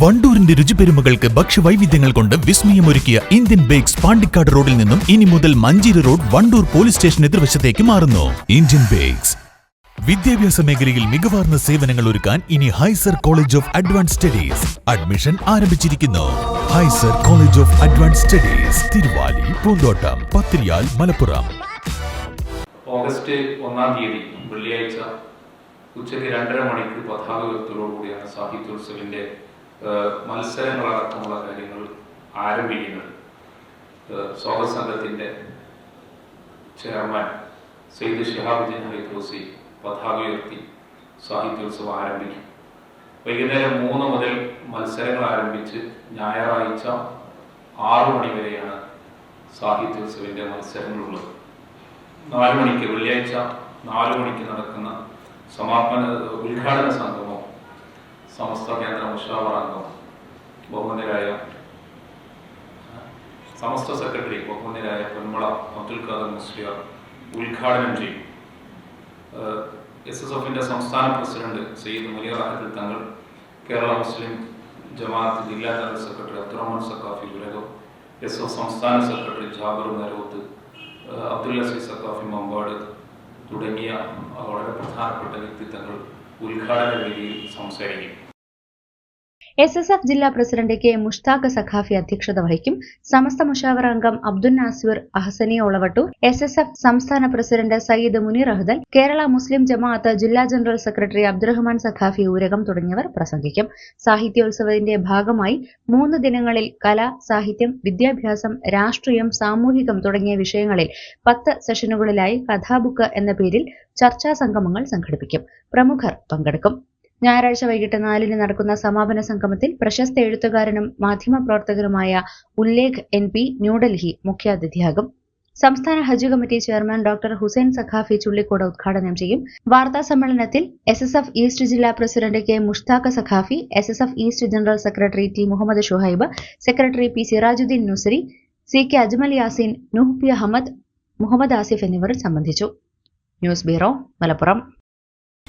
വണ്ടൂരിന്റെ രുചിപെരുമകൾക്ക് ഭക്ഷ്യവൈവിധ്യങ്ങൾ കൊണ്ട് വിസ്മയമൊരുക്കിയ Indian bakes Pandikkad റോഡിൽ നിന്നും ഇനി മുതൽ Manjeri road Wandoor police station എതിർവശത്തേക്ക് മാറുന്നു. Indian bakes. വിദ്യാഭ്യാസ മേഖലയിൽ മികവാർന്ന സേവനങ്ങൾ ഒരുക്കാൻ ഇനി Hyser college of advance studies admission ആരംഭിച്ചിരിക്കുന്നു. Hyser college of advance studies Thiruvali Poonthottam Pathiriyal Malappuram. August ഒന്നാം തീയതി വെള്ളിയാഴ്ച ഉച്ചയ്ക്ക് രണ്ടര മണിക്ക് പതാക ഉയർത്തലോടുകൂടിയാണ് സാഹിത്യോത്സവിന്റെ മത്സരങ്ങളടക്കമുള്ള കാര്യങ്ങൾ ആരംഭിക്കുന്നത്. സ്വാഗത സംഘത്തിന്റെ ചെയർമാൻ സെയ്ദ് ഷിഹാബുദ്ദീൻ ഹൈദോസി പതാക ഉയർത്തി സാഹിത്യോത്സവം ആരംഭിക്കും. വൈകുന്നേരം മൂന്ന് മുതൽ മത്സരങ്ങൾ ആരംഭിച്ച് ഞായറാഴ്ച ആറു മണി വരെയാണ് സാഹിത്യോത്സവിന്റെ മത്സരങ്ങളുള്ളത്. നാല് മണിക്ക് വെള്ളിയാഴ്ച നാല് മണിക്ക് നടക്കുന്ന സമാപന ഉദ്ഘാടന സംഗമം സമസ്ത കേന്ദ്ര മുഷാവറാംഗം അംഗം ബഹുമന്യരായ സമസ്ത സെക്രട്ടറി ബഹുമന്യരായ പൊന്മള അബ്ദുൽ ഖാദർ മുസ്ലിയാർ ഉദ്ഘാടനം ചെയ്യും. എസ് എസ് എഫിന്റെ സംസ്ഥാന പ്രസിഡന്റ് സയ്യിദ് മുനിയർ അഹദൽ തങ്ങൾ കേരള മുസ്ലിം ജമാഅത്ത് ജില്ലാ general secretary Abdurahman Saqafi Ulakam S F സംസ്ഥാന സെക്രട്ടറി ജാബിർ നരോത്ത് അബ്ദുൽ അസീസ് സക്കാഫി മമ്പാട് തുടങ്ങിയ വളരെ പ്രധാനപ്പെട്ട വ്യക്തിത്വങ്ങൾ ഉദ്ഘാടന വേദിയിൽ സംസാരിക്കും. എസ് എസ് എഫ് ജില്ലാ പ്രസിഡന്റ് കെ മുഷ്താഖ് സഖാഫി അധ്യക്ഷത വഹിക്കും. സമസ്ത മുഷാവർ അംഗം Abdul Nasir Ahsani Olavattoor S S F സംസ്ഥാന പ്രസിഡന്റ് സയ്യിദ് മുനീർ അഹ്ദൽ കേരള മുസ്ലിം ജമാഅത്ത് ജില്ലാ ജനറൽ സെക്രട്ടറി അബ്ദുറഹ്മാൻ സഖാഫി ഊരകം തുടങ്ങിയവർ പ്രസംഗിക്കും. സാഹിത്യോത്സവത്തിന്റെ ഭാഗമായി മൂന്ന് ദിനങ്ങളിൽ കല സാഹിത്യം വിദ്യാഭ്യാസം രാഷ്ട്രീയം സാമൂഹികം തുടങ്ങിയ വിഷയങ്ങളിൽ പത്ത് സെഷനുകളിലായി കഥാബുക്ക് എന്ന പേരിൽ ചർച്ചാ സംഗമങ്ങൾ സംഘടിപ്പിക്കും. പ്രമുഖർ പങ്കെടുക്കും. ഞായറാഴ്ച വൈകിട്ട് നാലിന് നടക്കുന്ന സമാപന സംഗമത്തിൽ പ്രശസ്ത എഴുത്തുകാരനും മാധ്യമപ്രവർത്തകനുമായ ഉല്ലേഖ് എൻ പി ന്യൂഡൽഹി മുഖ്യാതിഥിയാകും. സംസ്ഥാന Hajj committee chairman doctor Hussain Saqafi Chullikode ഉദ്ഘാടനം ചെയ്യും. വാർത്താ സമ്മേളനത്തിൽ എസ് എസ് എഫ് ഈസ്റ്റ് ജില്ലാ president K Mushtaq Saqafi S S F east general secretary T Muhammed Shuhaib secretary P Sirajudheen Nusri C K Ajmal Yaseen Nuh P Ahmed Muhammed Asif എന്നിവർ സംബന്ധിച്ചു. News bureau Malappuram.